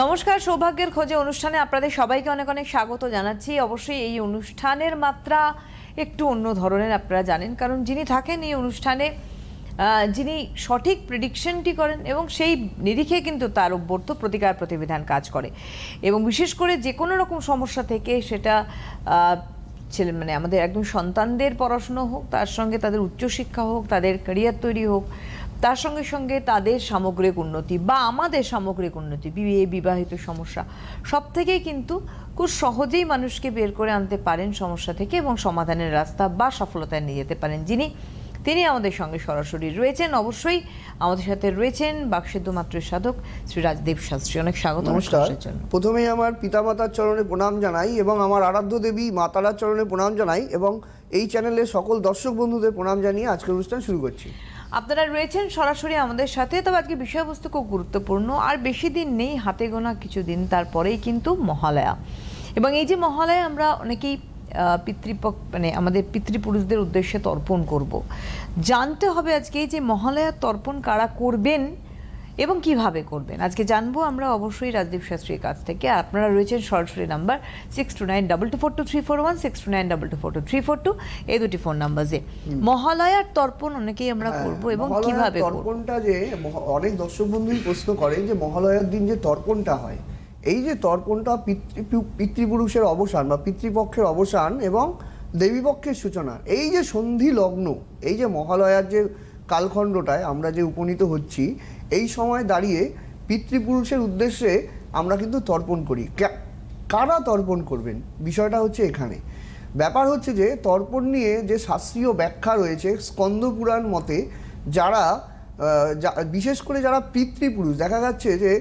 নমস্কার, সৌভাগ্যের খোঁজে অনুষ্ঠানে আপনাদের সবাইকে অনেক অনেক স্বাগত জানাচ্ছি। অবশ্যই এই অনুষ্ঠানের মাত্রা একটু অন্য ধরনের আপনারা জানেন, কারণ যিনি থাকেন এই অনুষ্ঠানে যিনি সঠিক প্রেডিকশনটি করেন এবং সেই নিরিখে কিন্তু তার অভ্যর্থ প্রতিকার প্রতিবিধান কাজ করে। এবং বিশেষ করে যে কোনো রকম সমস্যা থেকে সেটা ছেলে মানে আমাদের একদম সন্তানদের পড়াশুনো হোক, তার সঙ্গে তাদের উচ্চশিক্ষা হোক, তাদের ক্যারিয়ার তৈরি হোক তার সঙ্গে সঙ্গে তাদের সামগ্রিক উন্নতি বা আমাদের সামগ্রিক উন্নতি বিয়ে বিবাহিত সমস্যা সব থেকেই কিন্তু খুব সহজেই মানুষকে বের করে আনতে পারেন সমস্যা থেকে এবং সমাধানের রাস্তা বা সফলতায় নিয়ে যেতে পারেন যিনি তিনি আমাদের সঙ্গে সরাসরি রয়েছেন। অবশ্যই আমাদের সাথে রয়েছেন বাকসিদ্ধ মাত্রের সাধক শ্রী রাজদেব শাস্ত্রী। অনেক স্বাগত নমস্কার। প্রথমেই আমার পিতামাতার চরণে প্রণাম জানাই এবং আমার আরাধ্য দেবী মাতারার চরণে প্রণাম জানাই এবং এই চ্যানেলের সকল দর্শক বন্ধুদের প্রণাম জানিয়ে আজকের অনুষ্ঠান শুরু করছি। আপনারা রয়েছেন সরাসরি আমাদের সাথে। তবে আজকে বিষয়বস্তু খুব গুরুত্বপূর্ণ। আর বেশি দিন নেই, হাতে গোনা কিছু দিন, তারপরেই কিন্তু মহালয়া। এবং এই যে মহালয়া, আমরা অনেকেই পিতৃপক পিতৃপক্ষ মানে আমাদের পিতৃপুরুষদের উদ্দেশ্যে তর্পণ করব। জানতে হবে আজকে যে মহালয়া তর্পণ কারা করবেন এবং কীভাবে করবেন? আজকে জানব আমরা অবশ্যই রাজদীপ শাস্ত্রীর কাছ থেকে। আপনারা রয়েছেন সরাসরি number six two nine double two four two three four one six two nine double two four two three four two এই দুটি ফোন নাম্বারে মহালয়ার তর্পণ অনেকেই আমরা করব এবং হ্যাঁ, কীভাবে তর্পণটা যে অনেক দর্শক বন্ধুই প্রশ্ন করেন যে মহালয়ার দিন যে তর্পণটা হয় এই যে তর্পণটা পিতৃ- পিতৃপুরুষের অবসান বা পিতৃপক্ষের অবসান এবং দেবীপক্ষের সূচনা এই যে সন্ধি লগ্ন এই যে মহালয়ার যে কালখণ্ডটায় আমরা যে উপনীত হচ্ছি এই সময় দাঁড়িয়ে পিতৃপুরুষের উদ্দেশ্যে আমরা কিন্তু তর্পণ করি। কারা তর্পণ করবেন? বিষয়টা হচ্ছে এখানে। ব্যাপার হচ্ছে যে, তর্পণ নিয়ে যে শাস্ত্রীয় ব্যাখ্যা রয়েছে স্কন্দপুরাণ মতে যারা বিশেষ করে যারা পিতৃপুরুষ, দেখা যাচ্ছে যে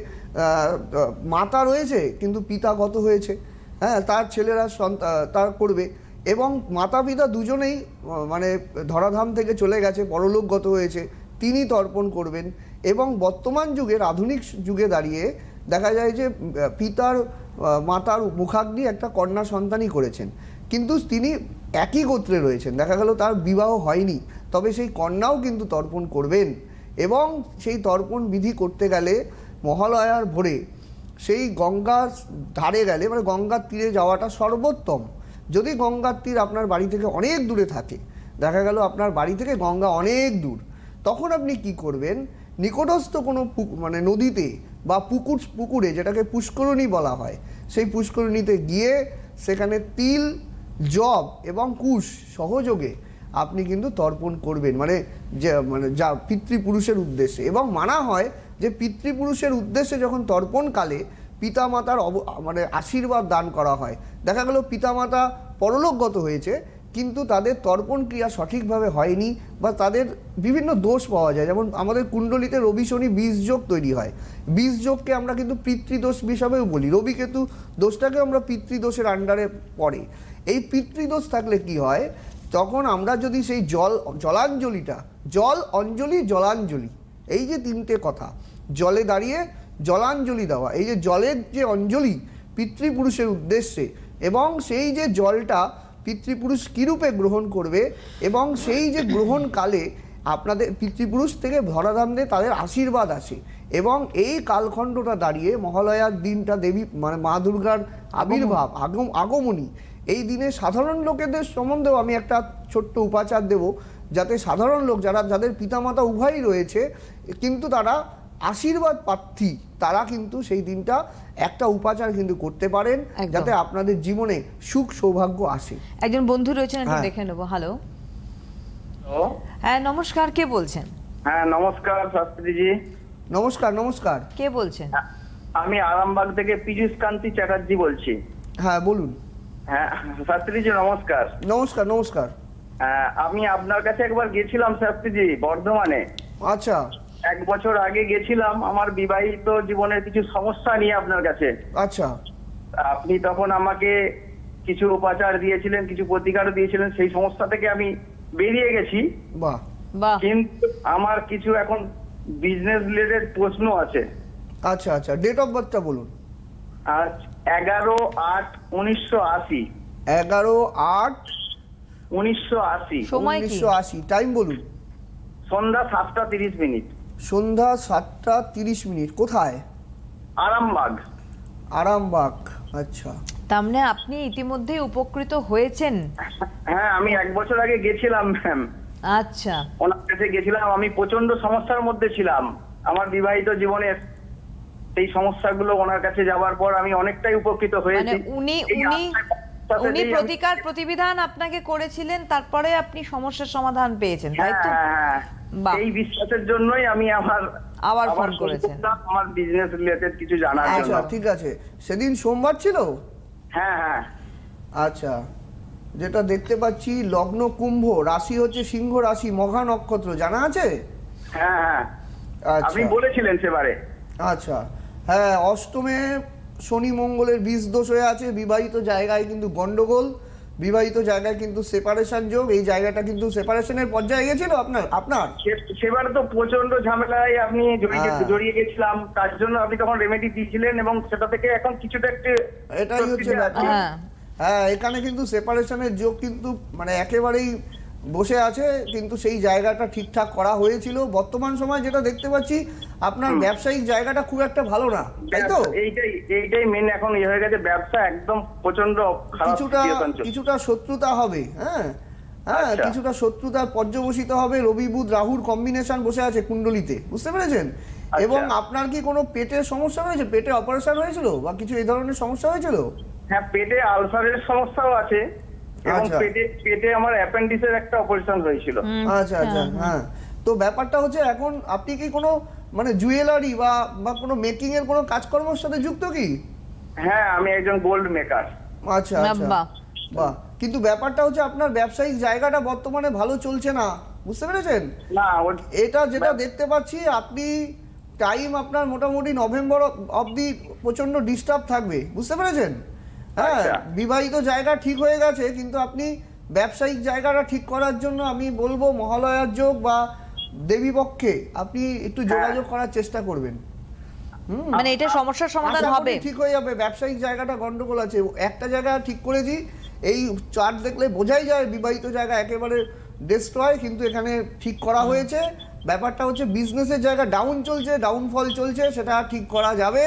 মাতা রয়েছে, কিন্তু পিতা গত হয়েছে? হ্যাঁ তার ছেলেরা তার করবে। এবং মাতা পিতা দুজনেই মানে ধরাধাম থেকে চলে গেছে, পরলোকগত হয়েছে, তিনি তর্পণ করবেন। এবং বর্তমান যুগের আধুনিক যুগে দাঁড়িয়ে দেখা যায় যে পিতার মাতার মুখাগ্নি একটা কন্যা সন্তানই করেছেন। কিন্তু তিনি একই গোত্রে রয়েছেন। দেখা গেল তার বিবাহ হয়নি। তবে সেই কন্যাও কিন্তু তর্পণ করবেন এবং সেই তর্পণ বিধি করতে গেলে মহালয়ার ভোরে সেই গঙ্গার ধারে গেলে মানে গঙ্গার তীরে যাওয়াটা সর্বোত্তম। যদি গঙ্গার তীর আপনার বাড়ি থেকে অনেক দূরে থাকে, দেখা গেল আপনার বাড়ি থেকে গঙ্গা অনেক দূর, তখন আপনি কি করবেন? নিকটস্থ কোনো মানে নদীতে বা পুকুর, পুকুরে যেটাকে পুষ্করণী বলা হয়, সেই পুষ্করণীতে গিয়ে সেখানে তিল জব এবং কুশ সহযোগে আপনি কিন্তু তর্পণ করবেন। মানে যে মানে যা পিতৃপুরুষের উদ্দেশ্যে। এবং মানা হয় যে পিতৃপুরুষের উদ্দেশ্যে যখন তর্পণকালে পিতামাতার অব মানে আশীর্বাদ দান করা হয়। দেখা গেল পিতামাতা পরলোকগত হয়েছে কিন্তু তাদের তর্পণ ক্রিয়া সঠিকভাবে হয়নি বা তাদের বিভিন্ন দোষ পাওয়া যায়। যেমন আমাদের কুণ্ডলিতে রবি, শনি, বীজ যোগ তৈরি হয়। বীজ যোগকে আমরা কিন্তু পিতৃদোষ হিসাবেও বলি। রবি কেতু দোষটাকে আমরা পিতৃদোষের আন্ডারে পড়ে। এই পিতৃদোষ থাকলে কি হয়? তখন আমরা যদি সেই জল, জলাঞ্জলিটা, জল অঞ্জলি, জলাঞ্জলি, এই যে তিনটে কথা, জলে দাঁড়িয়ে জলাঞ্জলি দেওয়া, এই যে জলের যে অঞ্জলি পিতৃপুরুষের উদ্দেশ্যে এবং সেই যে জলটা পিতৃপুরুষ কীরূপে গ্রহণ করবে এবং সেই যে গ্রহণকালে আপনাদের পিতৃপুরুষ থেকে ধরাধামদের তাদের আশীর্বাদ আসে এবং এই কালখণ্ডটা দাঁড়িয়ে মহালয়ার দিনটা দেবী মানে মা দুর্গার আবির্ভাব, আগম, আগমনী, এই দিনে সাধারণ লোকেদের সম্বন্ধেও আমি একটা ছোট্ট উপাচার দেব, যাতে সাধারণ লোক যারা, যাদের পিতামাতা উভয়ই রয়েছে, কিন্তু তারা আশীর্বাদ প্রার্থী তারা কিন্তু সেই দিনটা একটা উপাচার কিন্তু করতে পারেন। যাতে আপনাদের জীবনে সুখ সৌভাগ্য আসে। একজন বন্ধু রয়েছেন একটু হ্যাঁ। দেখে নেব। হ্যালো হ্যাঁ নমস্কার কে বলছেন? হ্যাঁ নমস্কার শাস্ত্রীজি নমস্কার নমস্কার। কে বলছেন? আমি আরামবাগ থেকে পীযুষ কান্তি চ্যাটার্জি বলছি। হ্যাঁ বলুন। হ্যাঁ শাস্ত্রীজি নমস্কার। নমস্কার নমস্কার। হ্যাঁ, আমি আপনার কাছে একবার গেছিলাম শাস্ত্রীজি বর্ধমানে। আচ্ছা। এক বছর আগে গেছিলাম আমার বিবাহিত জীবনের কিছু সমস্যা নিয়ে আপনার কাছে। আচ্ছা। আপনি তখন আমাকে কিছু উপাচার দিয়েছিলেন কিছু প্রতিকারও দিয়েছিলেন সেই সমস্যা থেকে আমি বেরিয়ে গেছি। বাহ। বাহ। কিন্তু আমার কিছু এখন বিজনেস রিলেটেড প্রশ্ন আছে। আচ্ছা আচ্ছা। ডেট অফ বার্থটা বলুন। আজ এগারো আট উনিশশো আশি। এগারো আট উনিশশো আশি। সময় কি? উনিশশো আশি। টাইম বলুন। সন্ধ্যা সাতটা তিরিশ মিনিট। সন্ধ্যা সাতটা তিরিশ মিনিট। কোথায়? আরামবাগ। আরামবাগ আচ্ছা। তার মানে আপনি ইতিমধ্যেই উপকৃত হয়েছেন। হ্যাঁ আমি এক বছর আগে গেছিলাম ম্যাম। আচ্ছা। ওনার কাছে গেছিলাম আমি প্রচণ্ড সমস্যার মধ্যে ছিলাম। আমার বিবাহিত জীবনের সেই সমস্যাগুলো ওনার কাছে যাওয়ার পর আমি অনেকটাই উপকৃত মানে হয়েছি উনি উনি আত্মার উনি প্রতিকার প্রতিবিধান আপনাকে করেছিলেন তারপরে আপনি সমস্যার সমাধান পেয়েছেন তাই হ্যাঁ তো? হ্যাঁ হ্যাঁ বাহ। এই বিশ্বাসের জন্যই আমি আমার আবার ফোন করেছেন। আমার বিজনেস রিলেটেড কিছু জানার জন্য। আচ্ছা ঠিক আছে। সেদিন সোমবার ছিল? হ্যাঁ হ্যাঁ। আচ্ছা। যেটা দেখতে পাচ্ছি লগ্ন কুম্ভ রাশি হচ্ছে সিংহ রাশি মঘা নক্ষত্র জানা আছে? হ্যাঁ হ্যাঁ। আচ্ছা। আপনি বলেছিলেন সেবারে। আচ্ছা। হ্যাঁ অষ্টমে শনি মঙ্গলের বিষ দোষ হয়ে আছে বিবাহিত জায়গায় কিন্তু গন্ডগোল। বিবাহিত জায়গায় কিন্তু সেপারেশন যোগ এই জায়গাটা কিন্তু সেপারেশনের পর্যায়ে গেছিল আপনার? আপনার? সেবার তো প্রচণ্ড ঝামেলায় আমি জড়িয়ে হ্যাঁ। গেছিলাম। তার জন্য আপনি তখন রেমেডি দিয়েছিলেন এবং সেটা থেকে এখন কিছুটা একটু এটাই হচ্ছে হ্যাঁ। হ্যাঁ এখানে কিন্তু সেপারেশনের যোগ কিন্তু মানে একেবারেই বসে আছে কিন্তু সেই জায়গাটা ঠিকঠাক করা হয়েছিল। বর্তমান সময় যেটা দেখতে পাচ্ছি আপনার ব্যবসায়িক জায়গাটা খুব একটা ভালো না তাই তো? এইটাই এইটাই মেন এখন ইয়ে হয়ে গেছে ব্যবসা একদম প্রচণ্ড কিছুটা কিছুটা শত্রুতা হবে হ্যাঁ? হ্যাঁ আচ্ছা। কিছুটা শত্রুতা পর্যবসিত হবে রবি বুধ রাহুর কম্বিনেশন বসে আছে কুণ্ডলিতে বুঝতে পেরেছেন? আচ্ছা। এবং আপনার কি কোনো পেটের সমস্যা হয়েছে পেটে অপারেশন হয়েছিল? বা কিছু এই ধরনের সমস্যা হয়েছিল? হ্যাঁ পেটে আলসারের সমস্যাও আছে। এবং আচ্ছা। পেটে পেটে আমার অ্যাপেন্ডিসের একটা অপারেশন হয়েছিল। আচ্ছা আচ্ছা হ্যাঁ। তো ব্যাপারটা হচ্ছে এখন আপনি কি কোনো মানে জুয়েলারি বা বা কোনো মেকিং এর কোনো কাজকর্মের সাথে যুক্ত কি? হ্যাঁ আমি একজন গোল্ড মেকার আচ্ছা আচ্ছা। বাহ। বাহ। কিন্তু ব্যাপারটা হচ্ছে আপনার ব্যবসায়িক জায়গাটা বর্তমানে ভালো চলছে না। বুঝতে পেরেছেন? না এটা যেটা দেখতে পাচ্ছি আপনি টাইম আপনার মোটামুটি নভেম্বর অবধি প্রচণ্ড ডিস্টার্ব থাকবে। বুঝতে পেরেছেন? হ্যাঁ আচ্ছা। বিবাহিত জায়গা ঠিক হয়ে গেছে কিন্তু আপনি ব্যবসায়িক জায়গাটা ঠিক করার জন্য আমি বলব মহালয়ার যোগ বা দেবী পক্ষে আপনি একটু হ্যাঁ। যোগাযোগ করার চেষ্টা করবেন। মানে এটা সমস্যার সমাধান হবে। ঠিক হয়ে যাবে ব্যবসায়িক জায়গাটা গন্ডগোল আছে একটা জায়গা ঠিক করেছি এই চার্ট দেখলে বোঝাই যায় বিবাহিত জায়গা একেবারে ডেস্ট্রয় কিন্তু এখানে ঠিক করা হয়েছে। ব্যাপারটা হচ্ছে বিজনেসের জায়গা ডাউন চলছে ডাউনফল চলছে সেটা ঠিক করা যাবে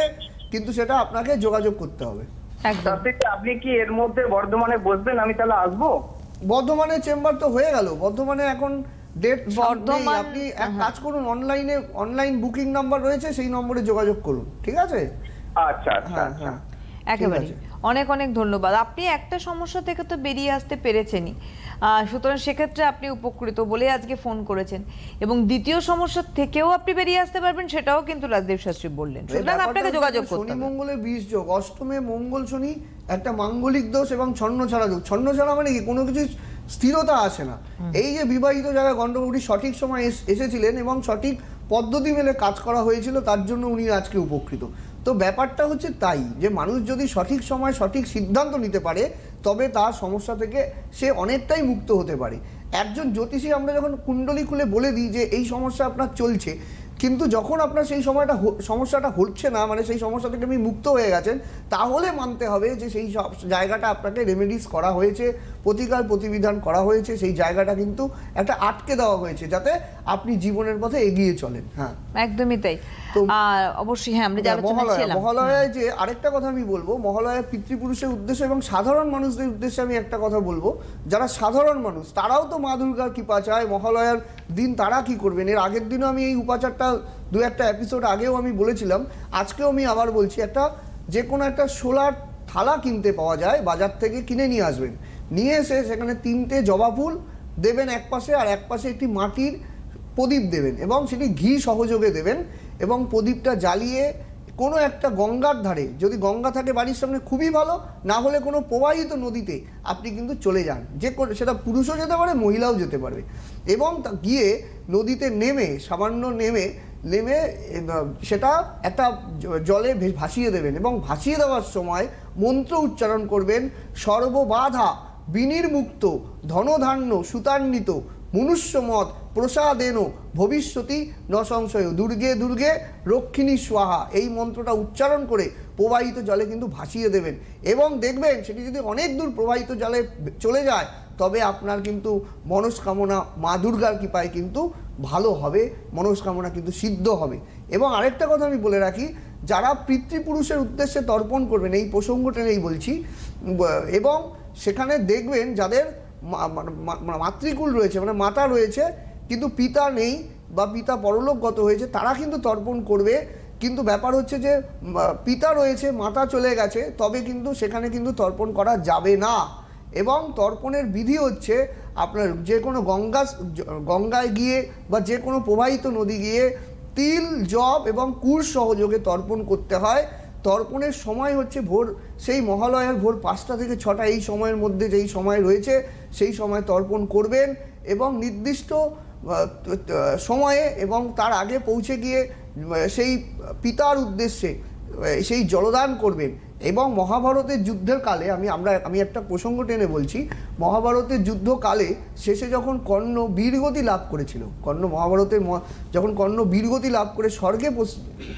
কিন্তু সেটা আপনাকে যোগাযোগ করতে হবে। আপনি কি এর মধ্যে বর্ধমানে বসবেন? আমি তাহলে আসব? বর্ধমানে চেম্বার তো হয়ে গেল। বর্ধমানে এখন ডেট বর্ধমান- আপনি এক কাজ করুন অনলাইনে অনলাইন বুকিং নাম্বার রয়েছে সেই নম্বরে যোগাযোগ করুন। ঠিক আছে? আচ্ছা আচ্ছা হ্যাঁ আচ্ছা। হ্যাঁ। একেবারে অনেক অনেক ধন্যবাদ। আপনি একটা সমস্যা থেকে তো বেরিয়ে আসতে পেরেছেনই। সুতরাং সেক্ষেত্রে আপনি উপকৃত বলে আজকে ফোন করেছেন। এবং দ্বিতীয় সমস্যা থেকেও আপনি বেরিয়ে আসতে পারবেন সেটাও কিন্তু রাজদেব শাস্ত্রী বললেন। সুতরাং আপনাকে যোগাযোগ শনি করতে হবে। মঙ্গলের বীজ যোগ অষ্টমে মঙ্গল শনি একটা মাঙ্গলিক দোষ এবং ছন্ন ছাড়া যোগ। ছন্ন ছাড়া মানে কি? কোনো কিছু স্থিরতা আসে না। এই যে বিবাহিত যারা গণ্ডগোলটি সঠিক সময় এস- এসেছিলেন এবং সঠিক পদ্ধতি মেলে কাজ করা হয়েছিল তার জন্য উনি আজকে উপকৃত। তো ব্যাপারটা হচ্ছে তাই যে মানুষ যদি সঠিক সময় সঠিক সিদ্ধান্ত নিতে পারে তবে তার সমস্যা থেকে সে অনেকটাই মুক্ত হতে পারে। একজন জ্যোতিষী আমরা যখন কুণ্ডলী খুলে বলে দিই যে, এই সমস্যা আপনার চলছে। কিন্তু যখন আপনার সেই সময়টা সমস্যাটা হচ্ছে না মানে সেই সমস্যা থেকে আপনি মুক্ত হয়ে গেছেন, তাহলে মানতে হবে যে, সেই সব জায়গাটা আপনাকে রেমেডিস করা হয়েছে, প্রতিকার প্রতিবিধান করা হয়েছে, সেই জায়গাটা কিন্তু একটা আটকে দেওয়া হয়েছে, যাতে আপনি জীবনের পথে এগিয়ে চলেন হ্যাঁ। একদমই তাই। আর অবশ্যই হ্যাঁ আমরা যে আলোচনায় মহালয়া মহালয়ায় যে আরেকটা কথা আমি বলব মহালয়া পিতৃপুরুষের উদ্দেশ্যে এবং সাধারণ মানুষদের উদ্দেশ্যে আমি একটা কথা বলব। যারা সাধারণ মানুষ তারাও তো মা দুর্গার কৃপা চায় মহালয়ার দিন তারা কি করবেন? এর আগের দিনও আমি এই উপাচারটা দু একটা এপিসোড আগেও আমি বলেছিলাম আজকেও আমি আবার বলছি একটা যে কোনো একটা সোলার থালা কিনতে পাওয়া যায় বাজার থেকে কিনে নিয়ে আসবেন। নিয়ে এসে সেখানে তিনটে জবা ফুল দেবেন এক পাশে আর এক পাশে একটি মাটির প্রদীপ দেবেন এবং সেটি ঘি সহযোগে দেবেন এবং প্রদীপটা জ্বালিয়ে কোনো একটা গঙ্গার ধারে, যদি গঙ্গা থাকে বাড়ির সামনে খুবই ভালো, না হলে কোনো প্রবাহিত নদীতে আপনি কিন্তু চলে যান। যে সেটা পুরুষও যেতে পারে, মহিলাও যেতে পারবে। এবং গিয়ে নদীতে নেমে, সামান্য নেমে নেমে সেটা একটা জলে ভাসিয়ে দেবেন এবং ভাসিয়ে দেওয়ার সময় মন্ত্র উচ্চারণ করবেন, সর্ববাধা বিনির্মুক্ত, ধনধান্য, সুতান্বিত মনুষ্যমত প্রসাদেন ভবিষ্যতি ন সংশয় দুর্গে দুর্গে রক্ষিণী স্বাহা। এই মন্ত্রটা উচ্চারণ করে প্রবাহিত জলে কিন্তু ভাসিয়ে দেবেন। এবং দেখবেন সেটি যদি অনেক দূর প্রবাহিত জলে চলে যায়, তবে আপনার কিন্তু মনস্কামনা মা দুর্গার কৃপায় কিন্তু ভালো হবে, মনস্কামনা কিন্তু সিদ্ধ হবে। এবং আরেকটা কথা আমি বলে রাখি, যারা পিতৃপুরুষের উদ্দেশ্যে তর্পণ করবেন, এই প্রসঙ্গটা টেনেই বলছি, এবং সেখানে দেখবেন যাদের মাতৃকুল রয়েছে মানে মাতা রয়েছে, কিন্তু পিতা নেই বা পিতা পরলোকগত হয়েছে, তারা কিন্তু তর্পণ করবে। কিন্তু ব্যাপার হচ্ছে যে পিতা রয়েছে, মাতা চলে গেছে, তবে কিন্তু সেখানে কিন্তু তর্পণ করা যাবে না। এবং তর্পণের বিধি হচ্ছে আপনার যে কোনো গঙ্গা গঙ্গায় গিয়ে বা যে কোনো প্রবাহিত নদী গিয়ে তিল, জব এবং কুর সহযোগে তর্পণ করতে হয়। তর্পণের সময় হচ্ছে ভোর, সেই মহালয়ার ভোর পাঁচটা থেকে ছটা এই সময়ের মধ্যে যেই সময় রয়েছে, সেই সময় তর্পণ করবেন এবং নির্দিষ্ট সময়ে এবং তার আগে পৌঁছে গিয়ে সেই পিতার উদ্দেশ্যে সেই জলদান করবেন। এবং মহাভারতের যুদ্ধের কালে, আমি, আমরা, আমি একটা প্রসঙ্গ টেনে বলছি, মহাভারতের যুদ্ধকালে শেষে যখন কর্ণ বীরগতি লাভ করেছিল, কর্ণ মহাভারতের যখন কর্ণ বীরগতি লাভ করে স্বর্গে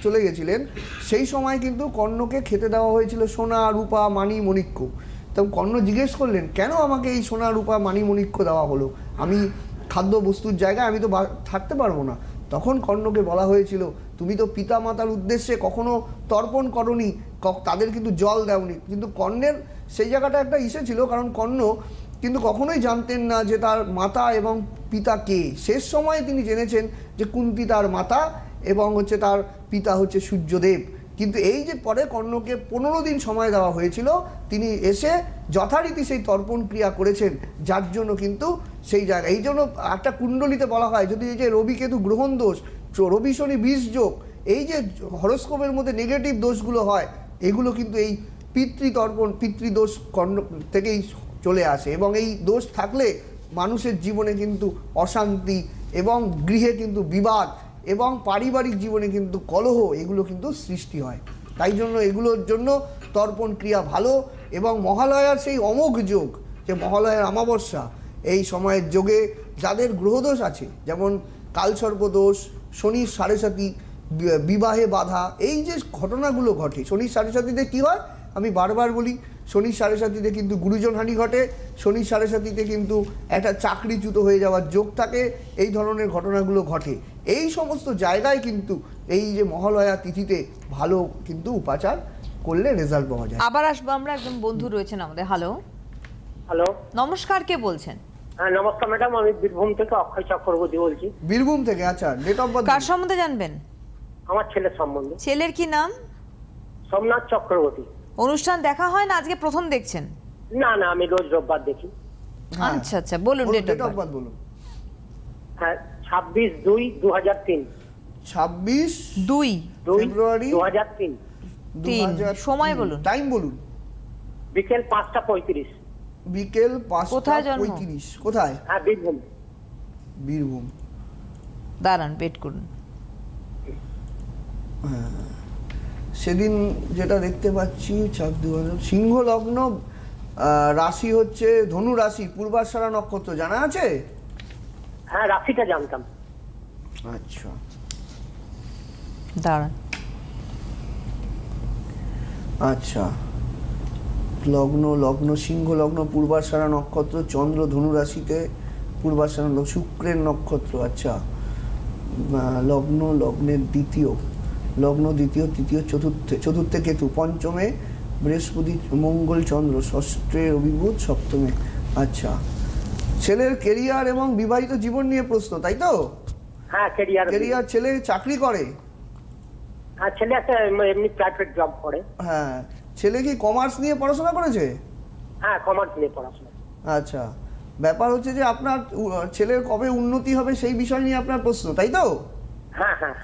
চলে গেছিলেন, সেই সময় কিন্তু কর্ণকে খেতে দেওয়া হয়েছিল সোনা, রূপা মানি মণিক্য তখন কর্ণ জিজ্ঞেস করলেন, কেন আমাকে এই সোনা, রূপা মানি মণিক্য দেওয়া হলো? আমি খাদ্য বস্তুর জায়গায় আমি তো থাকতে পারব না। তখন কর্ণকে বলা হয়েছিল, তুমি তো পিতা মাতার উদ্দেশ্যে কখনো তর্পণ করনি তাদের কিন্তু জল দেওনি। কিন্তু কর্ণের সেই জায়গাটা একটা ইসে ছিল, কারণ কর্ণ কিন্তু কখনোই জানতেন না যে তার মাতা এবং পিতা কে। শেষ সময়ে তিনি জেনেছেন যে কুন্তি তার মাতা এবং হচ্ছে তার পিতা হচ্ছে সূর্যদেব। কিন্তু এই যে পরে কর্ণকে পনেরো দিন সময় দেওয়া হয়েছিল, তিনি এসে যথারীতি সেই তর্পণ ক্রিয়া করেছেন, যার জন্য কিন্তু সেই জায়গায় এই জন্য একটা কুণ্ডলিতে বলা হয়, যদি এই যে রবি কেতু গ্রহণ দোষ রবি শনি বিষ যোগ, এই যে হরস্কোপের মধ্যে নেগেটিভ দোষগুলো হয়, এগুলো কিন্তু এই পিতৃতর্পণ, পিতৃদোষ কর্ণ থেকেই চলে আসে এবং এই দোষ থাকলে মানুষের জীবনে কিন্তু অশান্তি এবং গৃহে কিন্তু বিবাদ এবং পারিবারিক জীবনে কিন্তু কলহ এগুলো কিন্তু সৃষ্টি হয়। তাই জন্য এগুলোর জন্য তর্পণ ক্রিয়া ভালো এবং মহালয়ার সেই অমোঘ যোগ, যে মহালয়ার অমাবস্যা, এই সময়ের যোগে যাদের গ্রহদোষ আছে, যেমন কালসর্পদোষ, শনির সাড়ে সাতি বি- বিবাহে বাধা, এই যে ঘটনাগুলো ঘটে, শনির সাড়ে সাতিতে কী হয়? আমি বারবার বলি, শনির সাড়ে সাতিতে কিন্তু গুরুজনহানি ঘটে, শনির সাড়ে সাতিতে কিন্তু একটা চাকরিচ্যুত হয়ে যাওয়ার যোগ থাকে, এই ধরনের ঘটনাগুলো ঘটে। এই সমস্ত জায়গায় কিন্তু এই যে মহালয়া তিথিতে ভালো কিন্তু উপাচার করলে রেজাল্ট পাওয়া যায়। আবার আসব আমরা একজন বন্ধু রয়েছেন আমাদের। হ্যালো হ্যালো নমস্কার কে বলছেন? হ্যাঁ নমস্কার ম্যাডাম আমি বীরভূম থেকে অক্ষয় চক্রবর্তী বলছি। বীরভূম থেকে আচ্ছা ডেট অফ বার্থ কার সম্বন্ধে জানবেন? আমার ছেলের সম্বন্ধে। ছেলের কি নাম? সোমনাথ চক্রবর্তী। অনুষ্ঠান দেখা হয় না? আজকে প্রথম দেখছেন? না না আমি রোজ রোববার দেখি। আচ্ছা আচ্ছা বলুন ডেট অফ বার্থ বলুন। হ্যাঁ ছাব্বিশ দুই দু হাজার তিন। ছাব্বিশ দুই। ফেব্রুয়ারি দু হাজার তিন। তিন। সময় বলুন। টাইম বলুন। বিকেল পাঁচটা পঁয়ত্রিশ। বিকেল পাঁচটা? পঁয়ত্রিশ। কোথায়? হ্যাঁ বীরভূম। বীরভূম। দাঁড়ান ওয়েট করুন। সেদিন যেটা দেখতে পাচ্ছি সিংহ লগ্ন রাশি হচ্ছে ধনু রাশি পূর্বাশারা নক্ষত্র জানা আছে? হ্যাঁ রাশিটা জানতাম। আচ্ছা। দাঁড়ান। আচ্ছা। লগ্ন লগ্ন সিংহ লগ্ন পূর্বাশারা নক্ষত্র চন্দ্র ধনু রাশিতে পূর্বাশারা লগ্ন শুক্রের নক্ষত্র আচ্ছা। আহ, লগ্ন লগ্নের দ্বিতীয়। লগ্ন দ্বিতীয় তৃতীয় চতুর্থে চতুর্থে কেতু পঞ্চমে বৃহস্পতি মঙ্গল চন্দ্র ষষ্ঠে রবিবুধ সপ্তমে আচ্ছা। ছেলের কেরিয়ার এবং বিবাহিত জীবন নিয়ে প্রশ্ন তাই তো? হ্যাঁ কেরিয়ার কেরিয়ার ছেলে চাকরি করে? হ্যাঁ ছেলে একটা এমনি প্রাইভেট জব করে। হ্যাঁ ছেলে কি কমার্স নিয়ে পড়াশোনা করেছে? হ্যাঁ কমার্স নিয়ে পড়াশোনা। আচ্ছা ব্যাপার হচ্ছে যে আপনার ছেলের কবে উন্নতি হবে সেই বিষয় নিয়ে আপনার প্রশ্ন তাই তো? হ্যাঁ হ্যাঁ।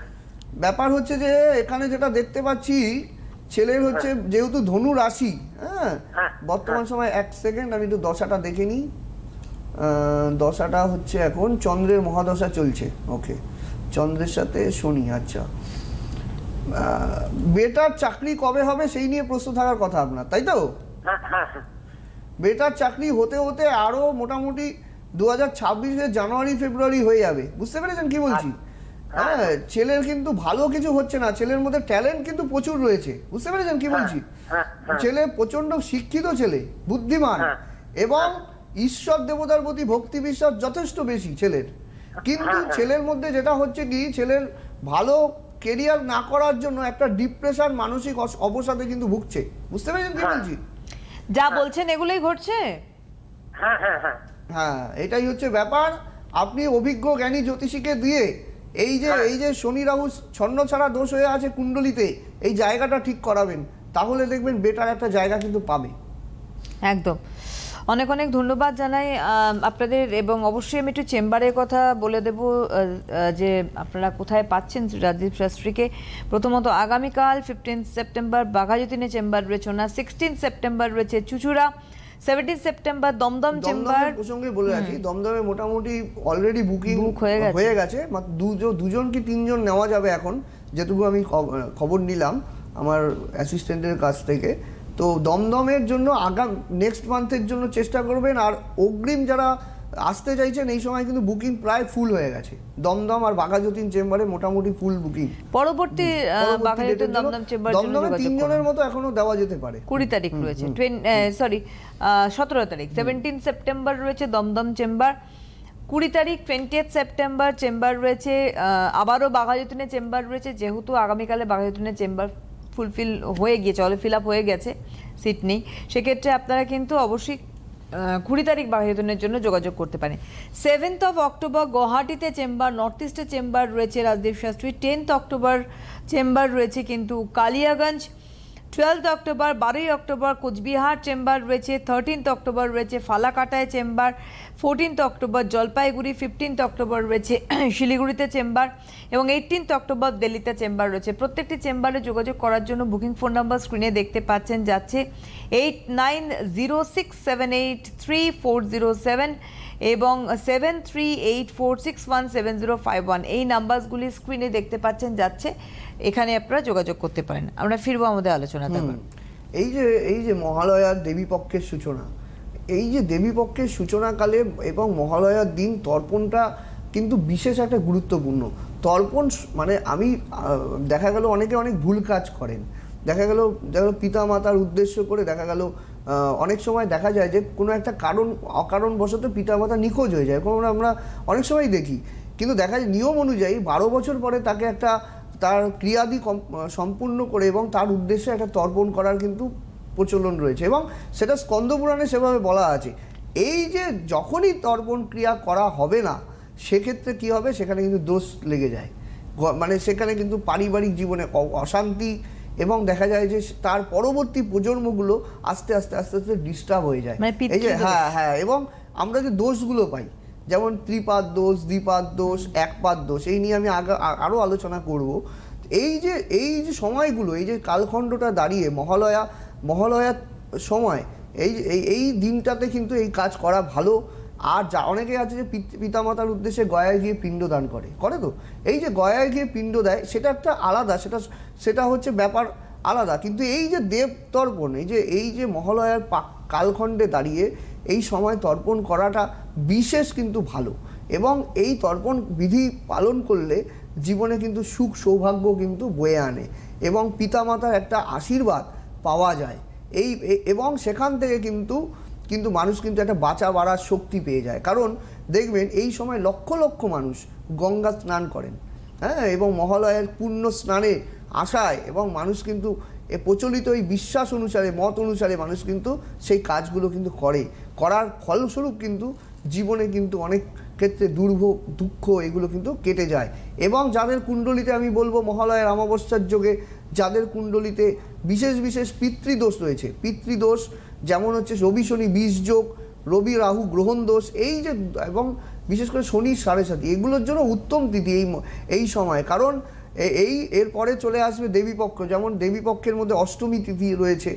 ব্যাপার হচ্ছে যে এখানে যেটা দেখতে পাচ্ছি ছেলের হচ্ছে যেহেতু ধনু রাশি হ্যাঁ হ্যাঁ, বর্তমান সময় এক সেকেন্ড আমি একটু দশাটা দেখে নিই। দশাটা হচ্ছে এখন চন্দ্রের মহাদশা চলছে। ওকে চন্দ্রের সাথে শনি আচ্ছা। বেটার চাকরি কবে হবে সেই নিয়ে প্রশ্ন থাকার কথা আপনার তাই তো? হ্যাঁ হ্যাঁ হ্যাঁ বেটার চাকরি হতে হতে আরও মোটামুটি দু হাজার ছাব্বিশে জানুয়ারি ফেব্রুয়ারি হয়ে যাবে। বুঝতে পেরেছেন কি বলছি? হ্যাঁ। ছেলের কিন্তু ভালো কিছু হচ্ছে না। ছেলের মধ্যে ট্যালেন্ট কিন্তু প্রচুর রয়েছে। বুঝতে পেরেছেন কি বলছি? হ্যাঁ, হ্যাঁ। ছেলে প্রচণ্ড শিক্ষিত ছেলে বুদ্ধিমান। হ্যাঁ। এবং ঈশ্বর দেবতার প্রতি ভক্তি বিশ্বাস যথেষ্ট বেশি ছেলের। কিন্তু ছেলের মধ্যে যেটা হচ্ছে কি ছেলের ভালো কেরিয়ার না করার জন্য একটা ডিপ্রেশন মানসিক অবসাদে কিন্তু ভুগছে। বুঝতে পেরেছেন কি বলছি? যা বলছেন এগুলোই ঘটছে? হ্যাঁ হ্যাঁ হ্যাঁ। হ্যাঁ এটাই হচ্ছে ব্যাপার। আপনি অভিজ্ঞ জ্ঞানী জ্যোতিষীকে দিয়ে এই যে হ্যাঁ। এই যে শনি রাহু ছন্ন ছাড়া দোষ হয়ে আছে কুণ্ডলিতে এই জায়গাটা ঠিক করাবেন। তাহলে দেখবেন বেটার একটা জায়গা কিন্তু পাবে। একদম। অনেক অনেক ধন্যবাদ জানাই আপনাদের এবং অবশ্যই আমি একটু চেম্বারের কথা বলে দেব যে আপনারা কোথায় পাচ্ছেন রাজদীপ শাস্ত্রীকে। প্রথমত আগামীকাল ফিফটিন সেপ্টেম্বর বাঘাযতীনে চেম্বার রয়েছে ওনার সিক্সটিন সেপ্টেম্বর রয়েছে Chuchura seventeen September Dumdum chamber. প্রসঙ্গে বলে রাখি দমদমে মোটামুটি অলরেডি বুকিং হয়ে গেছে। হয়ে গেছে দুজন দুজন কি তিনজন নেওয়া যাবে এখন যেটুকু আমি খবর নিলাম আমার অ্যাসিস্ট্যান্টের কাছ থেকে। তো দমদমের জন্য আগাম নেক্সট মান্থের জন্য চেষ্টা করবেন আর অগ্রিম যারা আসতে চাইছেন এই সময় কিন্তু বুকিং প্রায় ফুল হয়ে গেছে। দমদম আর বাঘাযতীন চেম্বারে মোটামুটি ফুল বুকিং পরবর্তী বাঘাযতীন দমদম চেম্বার জন্য দমদমে তিনজনের মতো এখনও দেওয়া যেতে পারে। কুড়ি তারিখ রয়েছে। সরি সতেরো তারিখ। সেভেন্টিন সেপ্টেম্বর রয়েছে দমদম চেম্বার কুড়ি তারিখ টোয়েন্টিয়েথ সেপ্টেম্বর চেম্বার রয়েছে। আবারও বাঘাযতীনের চেম্বার রয়েছে। যেহেতু আগামীকালে বাঘাযতীনের চেম্বার ফুলফিল হয়ে গিয়েছে অল ফিল আপ হয়ে গেছে সিট নেই সেক্ষেত্রে আপনারা কিন্তু অবশ্যই কুড়ি তারিখ বাঘাযতীনের জন্য যোগাযোগ করতে পারেন। সেভেন্থ অফ অক্টোবর গুয়াহাটিতে চেম্বার নর্থ ইস্টে চেম্বার রয়েছে Rajdeep Shastri. Tenth October chamber রয়েছে কিন্তু কালিয়াগঞ্জ। টুয়েলথ অক্টোবর বারোই অক্টোবর কোচবিহার চেম্বার রয়েছে থার্টিন্থ অক্টোবর রয়েছে ফালাকাটায় chamber fourteenth October Jalpaiguri fifteenth October রয়েছে শিলিগুড়িতে চেম্বার এবং এইটিন্থ অক্টোবর দিল্লিতে চেম্বার রয়েছে। প্রত্যেকটি চেম্বারে যোগাযোগ করার জন্য বুকিং ফোন নাম্বার স্ক্রিনে দেখতে পাচ্ছেন, যাচ্ছে eight nine zero six seven eight three four zero seven এবং seven three eight four six one seven zero five one এই নাম্বারসগুলি স্ক্রিনে দেখতে পাচ্ছেন যাচ্ছে। এখানে আপনারা যোগাযোগ করতে পারেন। আমরা ফিরবো আমাদের আলোচনা আবার। এই যে এই যে মহালয়ার দেবী পক্ষের সূচনা এই যে দেবী পক্ষের সূচনাকালে এবং মহালয়ার দিন তর্পণটা কিন্তু বিশেষ একটা গুরুত্বপূর্ণ। তর্পণ মানে আমি দেখা গেল অনেকে অনেক ভুল কাজ করেন। দেখা গেল দেখা গেল পিতা মাতার উদ্দেশ্য করে দেখা গেল অনেক সময় দেখা যায় যে কোনো একটা কারণ, অকারণবশত পিতা মাতা নিখোঁজ হয়ে যায় কোনো আমরা অনেক সময় দেখি। কিন্তু দেখা যায় নিয়ম অনুযায়ী বারো বছর পরে তাকে একটা, তার ক্রিয়াদি সম্পূর্ণ করে এবং তার উদ্দেশ্যে একটা তর্পণ করার কিন্তু প্রচলন রয়েছে এবং সেটা স্কন্দপুরাণে সেভাবে বলা আছে। এই যে যখনই তর্পণ ক্রিয়া করা হবে না, সেক্ষেত্রে কি হবে? সেখানে কিন্তু দোষ লেগে যায়। মানে সেখানে কিন্তু পারিবারিক জীবনে অশান্তি এবং দেখা যায় যে তার পরবর্তী প্রজন্মগুলো আস্তে আস্তে আস্তে আস্তে ডিস্টার্ব হয়ে যায়। মানে এই যে হ্যাঁ হ্যাঁ এবং আমরা যে দোষগুলো পাই যেমন ত্রিপাদ দোষ দ্বিপাদ দোষ একপাদ দোষ এই নিয়ে আমি আগা আ- আরও আলোচনা করব। এই যে এই যে সময়গুলো এই যে কালখণ্ডটা দাঁড়িয়ে মহালয়া মহালয়ার সময় এই এই দিনটাতে কিন্তু এই কাজ করা ভালো। আর যা অনেকে আছে যে পিত- পিতামাতার উদ্দেশ্যে গয়ায় গিয়ে পিণ্ডদান করে। করে তো? এই যে গয়ায় গিয়ে পিণ্ড দেয়, সেটা একটা আলাদা, সেটা সেটা হচ্ছে ব্যাপার আলাদা। কিন্তু এই যে দেব তর্পণ, এই যে এই যে মহালয়ার কালখণ্ডে দাঁড়িয়ে এই সময় তর্পণ করাটা বিশেষ কিন্তু ভালো। এবং এই তর্পণ বিধি পালন করলে জীবনে কিন্তু সুখ সৌভাগ্য কিন্তু বয়ে আনে। এবং পিতামাতার একটা আশীর্বাদ পাওয়া যায়। এই এবং সেখান থেকে কিন্তু কিন্তু মানুষ কিন্তু একটা বাঁচা বাড়ার শক্তি পেয়ে যায়। কারণ দেখবেন, এই সময় লক্ষ লক্ষ মানুষ গঙ্গা স্নান করেন হ্যাঁ? এবং মহালয়ের পূর্ণ স্নানে আশায় এবং মানুষ কিন্তু এ প্রচলিত এই বিশ্বাস অনুসারে, মত অনুসারে মানুষ কিন্তু সেই কাজগুলো কিন্তু করে। করার ফলস্বরূপ কিন্তু জীবনে কিন্তু অনেক ক্ষেত্রে দুর্ভোগ দুঃখ এগুলো কিন্তু কেটে যায়। এবং যাদের কুণ্ডলিতে আমি বলব, মহালয়ের অমাবস্যার যোগে যাদের কুণ্ডলিতে বিশেষ বিশেষ পিতৃদোষ রয়েছে। পিতৃদোষ যেমন হচ্ছে রবি, শনি বীজ যোগ, রবি, রাহু, গ্রহণ দোষ, এই যে এবং বিশেষ করে শনি, সাড়ে সাথী এগুলোর জন্য উত্তম তিথি এই এই সময়। কারণ এই এরপরে চলে আসবে দেবীপক্ষ, যেমন দেবীপক্ষের মধ্যে অষ্টমী তিথি রয়েছে।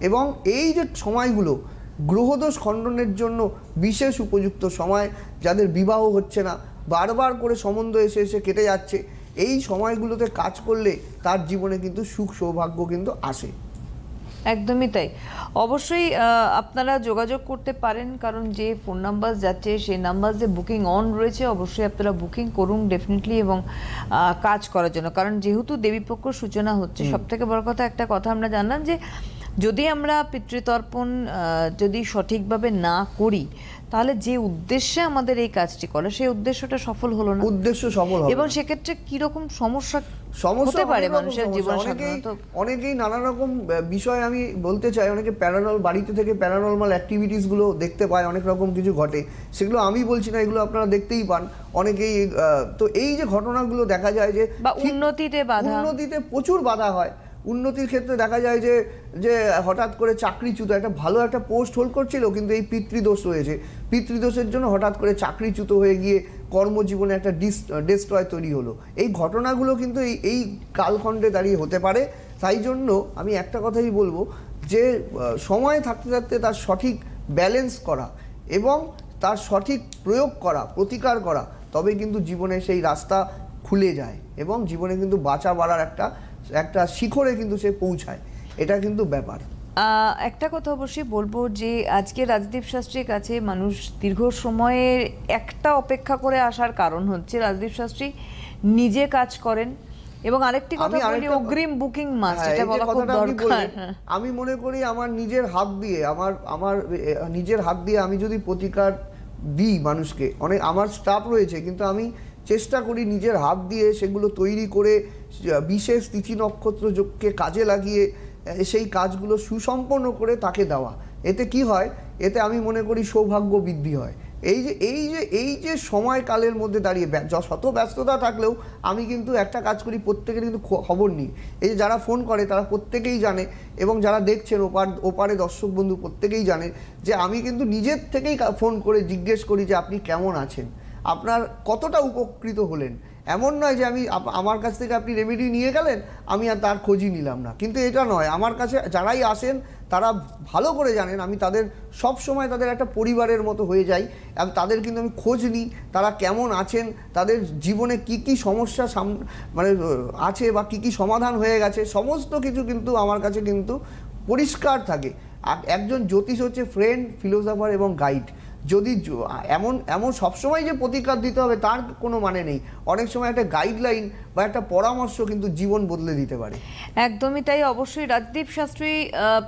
এবং এই যে সময়গুলো, গ্রহদোষ খণ্ডনের জন্য বিশেষ উপযুক্ত সময়, যাদের বিবাহ হচ্ছে না, বারবার করে সম্বন্ধ এসে এসে কেটে যাচ্ছে এই সময়গুলোতে কাজ করলে তার জীবনে কিন্তু সুখ সৌভাগ্য কিন্তু আসে। একদমই তাই। অবশ্যই আপনারা যোগাযোগ করতে পারেন কারণ যে ফোন নাম্বার যাচ্ছে সেই নাম্বার যে বুকিং অন রয়েছে অবশ্যই আপনারা বুকিং করুন ডেফিনেটলি এবং কাজ করার জন্য। কারণ যেহেতু দেবীপক্ষ সূচনা হচ্ছে সব থেকে বড় কথা একটা কথা আমরা জানলাম যে যদি আমরা পিতৃতর্পণ যদি সঠিকভাবে না করি তাহলে যে উদ্দেশ্যে আমাদের এই কাজটি করা সেই উদ্দেশ্যটা সফল হলো না। উদ্দেশ্য সফল এবং সেক্ষেত্রে কীরকম সমস্যা সমস্যা হতে পারে মানুষের। জীবনে অনেকেই নানা রকম বিষয় আমি বলতে চাই অনেকে প্যারানল বাড়িতে থেকে প্যারানর্মাল অ্যাক্টিভিটিসগুলো দেখতে পায় অনেক রকম কিছু ঘটে। সেগুলো আমি বলছি না এগুলো আপনারা দেখতেই পান। অনেকেই তো এই যে ঘটনাগুলো দেখা যায় যে বা উন্নতিতে বাধা। উন্নতিতে প্রচুর বাধা হয়। উন্নতির ক্ষেত্রে দেখা যায় যে যে হঠাৎ করে চাকরিচ্যুত একটা ভালো একটা পোস্ট হোল্ড করছিল, কিন্তু এই পিতৃদোষ রয়েছে। পিতৃদোষের জন্য হঠাৎ করে চাকরিচ্যুত হয়ে গিয়ে কর্মজীবনে একটা ডিস ডেস্ট্রয় তৈরি হলো। এই ঘটনাগুলো কিন্তু এই এই কালখণ্ডে দাঁড়িয়ে হতে পারে। তাই জন্য আমি একটা কথাই বলব যে সময় থাকতে থাকতে তার সঠিক ব্যালেন্স করা এবং তার সঠিক প্রয়োগ করা, প্রতিকার করা তবে কিন্তু জীবনে সেই রাস্তা খুলে যায় এবং জীবনে কিন্তু বাঁচা বাড়ার একটা একটা শিখরে কিন্তু সে পৌঁছায় এটা কিন্তু ব্যাপার একটা কথা অবশ্যই বলব যে আজকে রাজদীপ শাস্ত্রীর কাছে মানুষ দীর্ঘ সময়ের একটা অপেক্ষা করে আসার কারণ হচ্ছে রাজদীপ শাস্ত্রী নিজে কাজ করেন এবং আরেকটি কথা বলি অগ্রিম বুকিং মাস্ট হ্যাঁ, এটা বলা খুব দরকার। আমি মনে করি আমার নিজের হাত দিয়ে আমার আমার নিজের হাত দিয়ে আমি যদি প্রতিকার দিই মানুষকে অনেক আমার স্টাফ রয়েছে কিন্তু আমি চেষ্টা করি নিজের হাত দিয়ে সেগুলো তৈরি করে, বিশেষ তিথি নক্ষত্র যোগকে কাজে লাগিয়ে সেই কাজগুলো সুসম্পন্ন করে তাকে দেওয়া। এতে কি হয়? এতে আমি মনে করি সৌভাগ্য বৃদ্ধি হয়। এই যে এই যে এই যে সময়কালের মধ্যে দাঁড়িয়ে শত ব্যস্ততা থাকলেও আমি কিন্তু একটা কাজ করি প্রত্যেকের কিন্তু খবর নিই। এই যে যারা ফোন করে তারা প্রত্যেকেই জানে এবং যারা দেখছেন ওপার, ওপারে দর্শক বন্ধু প্রত্যেকেই জানে যে আমি কিন্তু নিজের থেকেই ফোন করে জিজ্ঞেস করি যে আপনি কেমন আছেন? আপনার কতটা উপকৃত হলেন? এমন নয় যে আমি আমার কাছ থেকে আপনি রেমেডি নিয়ে গেলেন, আমি আর তার খোঁজই নিলাম না। কিন্তু এটা নয়, আমার কাছে যারাই আসেন, তারা ভালো করে জানেন, আমি তাদের সব সময় তাদের একটা পরিবারের মতো হয়ে যাই, এবং তাদের কিন্তু আমি খোঁজ নিই, তারা কেমন আছেন, তাদের জীবনে কি কি সমস্যা সাম মানে আছে বা কি কি সমাধান হয়ে গেছে, সমস্ত কিছু কিন্তু আমার কাছে কিন্তু পরিষ্কার থাকে। আর একজন জ্যোতিষ হচ্ছে ফ্রেন্ড ফিলোসফার এবং গাইড যদি এমন এমন সবসময় যে প্রতিকার দিতে হবে, তার কোনো মানে নেই। অনেক সময় একটা গাইডলাইন বা একটা পরামর্শ কিন্তু জীবন বদলে দিতে পারে। একদমই তাই। অবশ্যই রাজদীপ শাস্ত্রী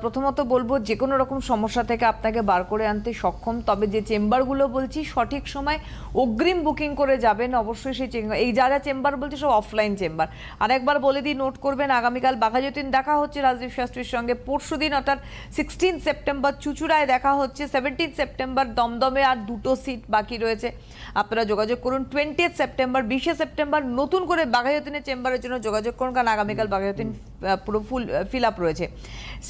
প্রথমত বলব যে কোনো রকম সমস্যা থেকে আপনাকে বার করে আনতে সক্ষম। তবে যে চেম্বারগুলো বলছি, সঠিক সময় অগ্রিম বুকিং করে যাবেন অবশ্যই সেই এই যা যা চেম্বার বলছি, সব অফলাইন চেম্বার। আরেকবার বলে দিই, নোট করবেন, আগামীকাল বাঘাযতীন দেখা হচ্ছে রাজদীপ শাস্ত্রীর সঙ্গে। পরশু দিন, অর্থাৎ সিক্সটিন সেপ্টেম্বর চুচুড়ায় দেখা হচ্ছে। সেভেন্টিন সেপ্টেম্বর দমদমে আর দুটো সিট বাকি রয়েছে। আপনারা যোগাযোগ করুন টোয়েন্টি সেপ্টেম্বর বিশে সেপ্টেম্বর নতুন করে বাঘাযতীনের চেম্বারের জন্য যোগাযোগ করুন, কারণ আগামীকাল বাঘাযতীন পুরো ফুল ফিল আপ রয়েছে।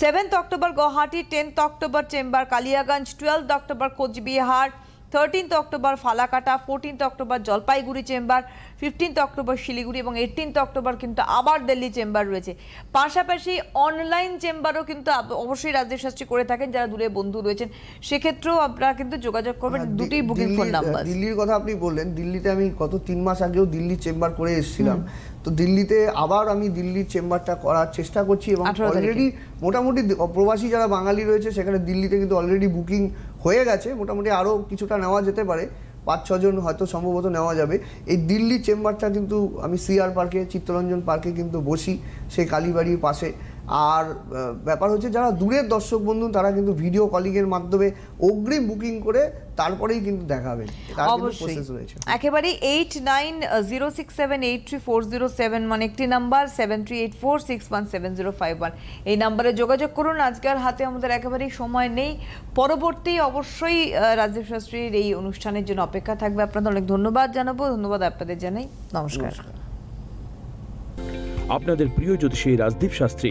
Seventh October Gauhati tenth October chamber Kaliaganj twelve October, Coochbehar thirteenth October Falakata fourteenth October Jalpaiguri chamber fifteenth October Siliguri এবং এইটিন্থ অক্টোবর কিন্তু আবার দিল্লি চেম্বার রয়েছে। পাশাপাশি অনলাইন চেম্বারও কিন্তু অবশ্যই রাজদীপ শাস্ত্রী করে থাকেন যারা দূরে বন্ধু রয়েছেন। সেক্ষেত্রেও আপনারা কিন্তু যোগাযোগ করবেন। হ্যাঁ, দুটি বুকিং ফোন নাম্বার দিল্লির কথা আপনি বললেন দিল্লিতে আমি গত তিন মাস আগেও দিল্লির চেম্বার করে এসেছিলাম। তো দিল্লিতে আবার আমি দিল্লির চেম্বারটা করার চেষ্টা করছি এবং অলরেডি মোটামুটি প্রবাসী যারা বাঙালি রয়েছে সেখানে দিল্লিতে কিন্তু অলরেডি বুকিং হয়ে গেছে, মোটামুটি আরও কিছুটা নেওয়া যেতে পারে, পাঁচ ছজন হয়তো সম্ভবত নেওয়া যাবে। এই দিল্লি চেম্বারটা কিন্তু আমি সিআর পার্কে, চিত্তরঞ্জন পার্কে কিন্তু বসি, সেই কালীবাড়ির পাশে। আর ব্যাপার হচ্ছে যারা দূরের দর্শক বন্ধু তারা কিন্তু ভিডিও কলিংয়ের মাধ্যমে অগ্রিম বুকিং করে তারপরেই কিন্তু দেখাবেন তার অবশ্যই। একেবারে eight nine zero six seven eight three four zero seven মানে একটি number seven three eight four six one seven zero five one এই নাম্বারে যোগাযোগ করুন। আজকের হাতে আমাদের একেবারেই সময় নেই। পরবর্তী অবশ্যই রাজীব শাস্ত্রীর এই অনুষ্ঠানের জন্য অপেক্ষা থাকবে। আপনাদের অনেক ধন্যবাদ জানাব। ধন্যবাদ আপনাদের জানাই। নমস্কার। আপনাদের প্রিয় জ্যোতিষী রাজদীপ শাস্ত্রী